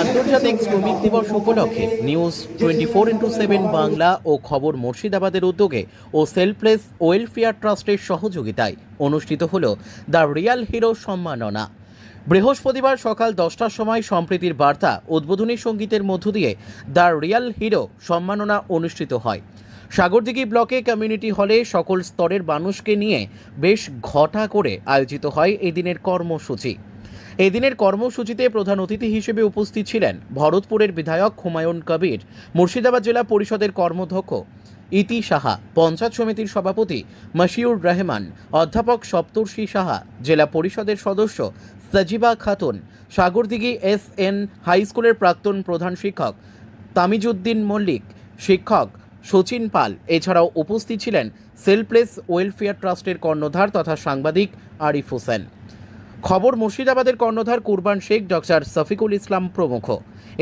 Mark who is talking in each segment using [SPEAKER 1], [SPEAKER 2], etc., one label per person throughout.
[SPEAKER 1] আন্তর্জাতিক শ্রমিক দিবস উপলক্ষে news twenty four into seven Bangla ও খবর মুর্শিদাবাদের উদ্যোগে ও সেলফলেস ওয়েলফেয়ার ট্রাস্টের সহযোগিতায় অনুষ্ঠিত হল দ্য রিয়াল হিরো সম্মাননা। বৃহস্পতিবার সকাল দশটার সময় সম্প্রীতির বার্তা উদ্বোধনী সঙ্গীতের মধ্য দিয়ে দ্য রিয়াল হিরো সম্মাননা অনুষ্ঠিত হয়। সাগরদিঘি ব্লকে কমিউনিটি হলে সকল স্তরের মানুষকে নিয়ে বেশ ঘটা করে আয়োজিত হয় এদিনের কর্মসূচি। এদিনের কর্মসূচিতে প্রধান অতিথি হিসেবে উপস্থিত ছিলেন ভরতপুরের বিধায়ক হুমায়ুন কবির, মুর্শিদাবাদ জেলা পরিষদের কর্মধ্যক্ষ ইতি সাহা, পঞ্চায়েত সমিতির সভাপতি মশিউর রহমান, অধ্যাপক সপ্তর্ষি সাহা, জেলা পরিষদের সদস্য Sajiba Khatun, Sagardighi S N high স্কুলের প্রাক্তন প্রধান শিক্ষক তামিজুদ্দিন মল্লিক, শিক্ষক সচিন পাল। এছাড়াও উপস্থিত ছিলেন সেলপ্লেস ওয়েলফেয়ার ট্রাস্টের কর্ণধার তথা সাংবাদিক আরিফ হোসেন। খবর মুর্শিদাবাদের কর্ণধার কুরবান শেখ, ডক্টর শফিকুল ইসলাম প্রমুখ।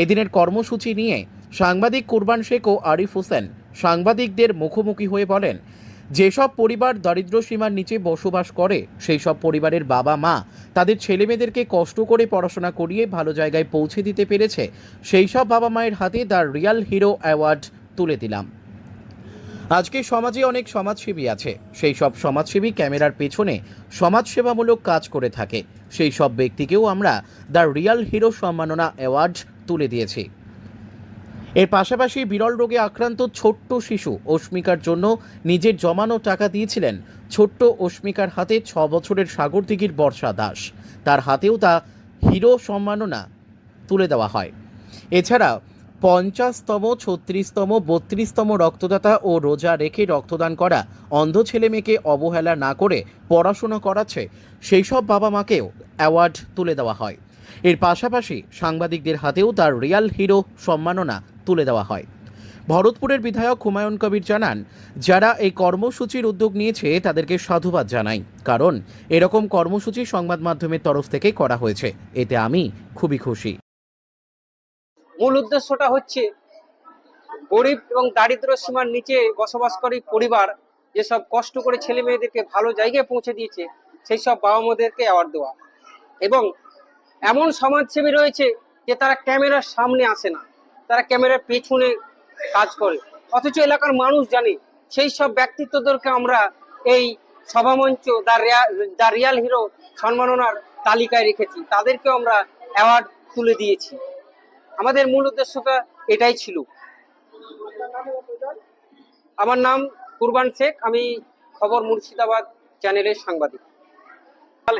[SPEAKER 1] এদিনের কর্মসূচি নিয়ে সাংবাদিক কুরবান শেখ ও আরিফ হোসেন সাংবাদিকদের মুখোমুখি হয়ে বলেন, যেসব পরিবার দারিদ্র সীমার নিচে বসবাস করে, সেই সব পরিবারের বাবা মা তাদের ছেলেমেয়েদেরকে কষ্ট করে পড়াশোনা করিয়ে ভালো জায়গায় পৌঁছে দিতে পেরেছে। সেই সব বাবা মায়ের হাতে দ্য রিয়াল হিরো অ্যাওয়ার্ড তুলে দিলাম। আজকে সমাজে অনেক সমাজসেবী আছে। সেই সব সমাজসেবী ক্যামেরার পেছনে সমাজসেবামূলক কাজ করে থাকে। সেই সব ব্যক্তিকেও আমরা দ্য রিয়াল হিরো সম্মাননা অ্যাওয়ার্ড তুলে দিয়েছি। এর পাশাপাশি বিরল রোগে আক্রান্ত ছোট্ট শিশু অস্মিকার জন্য নিজের জমানো টাকা দিয়েছিলেন ছোট্ট অস্মিকার হাতে ছ বছরের সাগরদিঘির বর্ষা দাস। তার হাতেও তা হিরো সম্মাননা তুলে দেওয়া হয়। এছাড়া পঞ্চাশতম, ছত্রিশতম, বত্রিশতম রক্তদাতা ও রোজা রেখে রক্তদান করা অন্ধ ছেলে মেয়েকে অবহেলা না করে পড়াশোনা করাচ্ছে সেই সব বাবা মাকেও অ্যাওয়ার্ড তুলে দেওয়া হয়। এর পাশাপাশি সাংবাদিকদের হাতেও তার রিয়াল হিরো সম্মাননা তুলে দেওয়া হয়। ভরতপুরের বিধায়ক হুমায়ুন কবির জানান, যারা এই কর্মসূচির উদ্যোগ নিয়েছে তাদেরকে সাধুবাদ জানাই, কারণ এরকম কর্মসূচি সংবাদ মাধ্যমের তরফ থেকে করা হয়েছে। এতে আমি খুবই খুশি।
[SPEAKER 2] মূল উদ্দেশ্যটা হচ্ছে গরিব এবং দারিদ্র সীমার নিচে বসবাসকারী পরিবার যেসব কষ্ট করে ছেলে মেয়েদেরকে ভালো জায়গায় পৌঁছে দিয়েছে, সেই সব বাবা মাদেরকে অ্যাওয়ার্ড দেওয়া। এবং এমন সমাজসেবী রয়েছে যে তারা ক্যামেরার সামনে আসে না, তারা ক্যামেরার পেছনে কাজ করে। অথচ এলাকার মানুষ জানে, সেই সব ব্যক্তিত্বদেরকে আমরা এই সভামঞ্চ দ্য রিয়াল হিরো সম্মাননার তালিকায় রেখেছি। তাদেরকেও আমরা অ্যাওয়ার্ড তুলে দিয়েছি। আমাদের মূল উদ্দেশ্যটা এটাই ছিল। আমার নাম কুরবান শেখ, আমি খবর মুর্শিদাবাদ চ্যানেলের সাংবাদিক।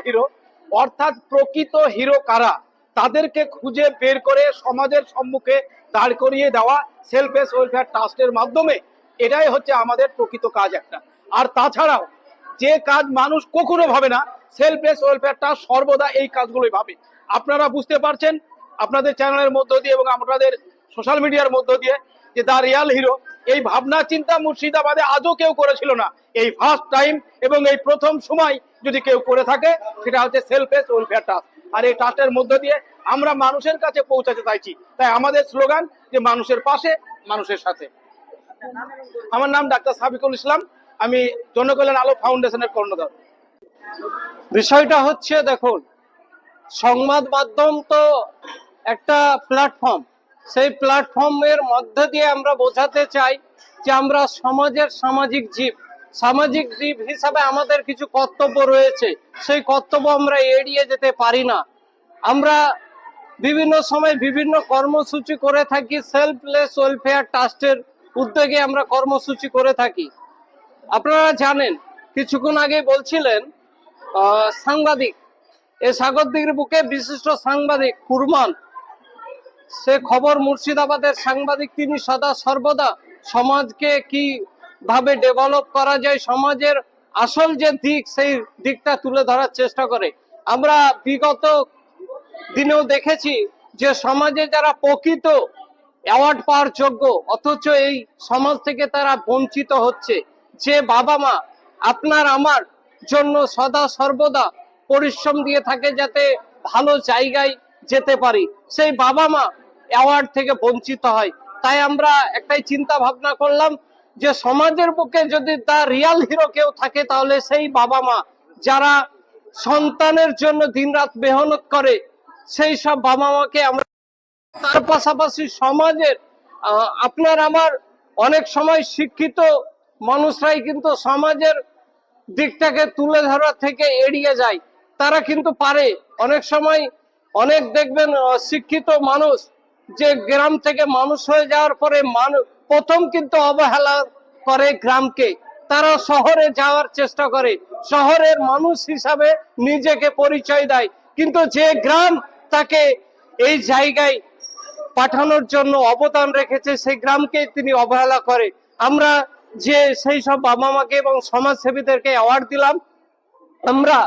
[SPEAKER 3] হিরো অর্থাৎ প্রকৃত হিরো কারা? তাদেরকে খুঁজে বের করে সমাজের সম্মুখে দাঁড় করিয়ে দেওয়া সেলফ এস ওয়েলফেয়ার ট্রাস্টের মাধ্যমে, এটাই হচ্ছে আমাদের প্রকৃত কাজ একটা। আর তাছাড়াও, যে কাজ মানুষ কখনো ভাবে না সেলফ এস ওয়েলফেয়ার ট্রাস্ট সর্বদা এই কাজগুলোই ভাবে। আপনারা বুঝতে পারছেন আপনাদের চ্যানেলের মধ্য দিয়ে এবং আপনাদের সোশ্যাল মিডিয়ার মধ্য দিয়ে যে দা রিয়াল হিরো, এই ভাবনা চিন্তা মুর্শিদাবাদে আজও কেউ করেছিল না। এই ফার্স্ট টাইম এবং এই প্রথম সময় যদি কেউ করে থাকে, সেটা হচ্ছে সেলফ এস ওয়েলফেয়ার ট্রাস্ট আর এই ট্রাস্টের মধ্য দিয়ে আমরা মানুষের কাছে পৌঁছাতে চাইছি। তাই আমাদের স্লোগান যে মানুষের পাশে, মানুষের সাথে। আমার নাম ডাক্তার সাবিকুল ইসলাম। আমি জনকল্যাণ আলো ফাউন্ডেশনের কর্ণধার।
[SPEAKER 2] বিষয়টা হচ্ছে, দেখুন, সংবাদ মাধ্যম তো একটা প্ল্যাটফর্ম সেই প্ল্যাটফর্মের মধ্যে দিয়ে আমরা বোঝাতে চাই যে আমরা সমাজের সামাজিক জীব। সামাজিক জীব হিসাবে আমাদের কিছু কর্তব্য রয়েছে। সেই কর্তব্য আমরা এড়িয়ে যেতে পারি না। আমরা বিভিন্ন সময় বিভিন্ন কর্মসূচি করে থাকি। সেলফলেস ওয়েলফেয়ার ট্রাস্টের উদ্যোগে আমরা কর্মসূচি করে থাকি। আপনারা জানেন, কিছুক্ষণ আগে বলছিলেন সাংবাদিক। এই সাগরদিঘির বুকে বিশিষ্ট সাংবাদিক কুরমান। সে খবর মুর্শিদাবাদের সাংবাদিক তিনি সদা সর্বদা। সমাজকে কি ভাবে ডেভেলপ করা যায়, সমাজের আসল যে দিক, সেই দিকটা তুলে ধরার চেষ্টা করে। আমরা বিগত দিনেও দেখেছি যে সমাজে যারা প্রকৃত অ্যাওয়ার্ড পাওয়ার যোগ্য, অথচ এই সমাজ থেকে তারা বঞ্চিত হচ্ছে, যে বাবা মা আপনার আমার জন্য সদা সর্বদা পরিশ্রম দিয়ে থাকে যাতে ভালো জায়গায় যেতে পারি, সেই বাবা মা অ্যাওয়ার্ড থেকে বঞ্চিত হয়। তাই আমরা একটাই চিন্তা ভাবনা করলাম যে সমাজের পক্ষে যদি তার রিয়াল হিরো কেউ থাকে, তাহলে সেই বাবা মা যারা সন্তানের জন্য দিনরাত মেহনত করে, সেই সব বাবা মাকে আমরা তার পাশাপাশি সমাজের আপনার আমার অনেক সময় শিক্ষিত মানুষরাই কিন্তু সমাজের দিকটাকে তুলে ধরা থেকে এড়িয়ে যায়। তারা কিন্তু পারে। অনেক সময় অনেক দেখবেন শিক্ষিত মানুষ যে গ্রাম থেকে মানুষ হয়ে যাওয়ার পরে মানুষ প্রথম কিন্তু অবহেলা করে গ্রামকে। তারা শহরে যাওয়ার চেষ্টা করে। শহরের মানুষ হিসাবে নিজেকে পরিচয় দেয়। কিন্তু যে গ্রাম তাকে এই জায়গায় পাঠানোর জন্য অবদান রেখেছে, সেই গ্রামকে তিনি অবহেলা করে। আমরা যে সেই সব বাবা মাকে এবং সমাজসেবীদেরকে অ্যাওয়ার্ড দিলাম, আমরা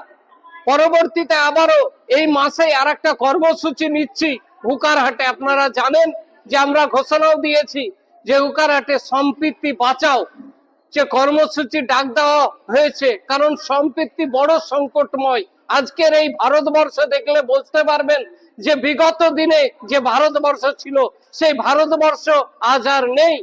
[SPEAKER 2] পরবর্তীতে আবারও এই মাসে আর একটা কর্মসূচি নিচ্ছি। হুকারহাটে আপনারা জানেন যে আমরা ঘোষণাও দিয়েছি যে হুকারহাটে সম্পৃক্তি বাঁচাও, যে কর্মসূচি ডাক দেওয়া হয়েছে, কারণ সম্পৃক্তি বড় সংকটময়। আজকের এই ভারতবর্ষ দেখলে বুঝতে পারবেন যে বিগত দিনে যে ভারতবর্ষ ছিল, সেই ভারতবর্ষ আজ আর নেই।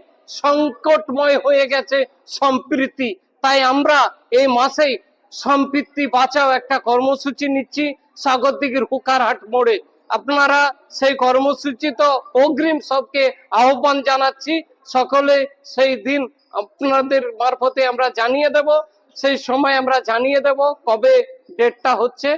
[SPEAKER 2] সংকটময় হয়ে গেছে সম্প্রীতি। তাই আমরা এই মাসেই সম্পৃক্তি বাঁচাও একটা কর্মসূচি নিচ্ছি, স্বাগতিকের হুকারহাট মোড়ে। আপনারা সেই কর্মসূচি তো অগ্রিম সবকে আহ্বান জানাচ্ছি। সকলে সেই দিন আপনাদের মারফতে আমরা জানিয়ে দেব। সেই সময় আমরা জানিয়ে দেব কবে ডেটটা হচ্ছে।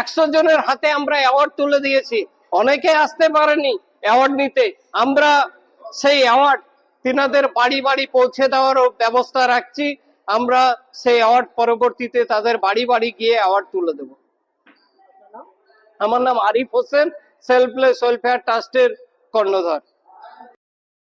[SPEAKER 2] একশো জনের হাতে আমরা অ্যাওয়ার্ড তুলে দিয়েছি। অনেকে আসতে পারেনি অ্যাওয়ার্ড নিতে। আমরা সেই অ্যাওয়ার্ড তিনাদের বাড়ি বাড়ি পৌঁছে দেওয়ারও ব্যবস্থা রাখছি। আমরা সেই অ্যাওয়ার্ড পরবর্তীতে তাদের বাড়ি বাড়ি গিয়ে অ্যাওয়ার্ড তুলে দেব। আমার নাম আরিফ হোসেন সেলফলেস ওয়েলফেয়ার ট্রাস্টের কর্ণধার।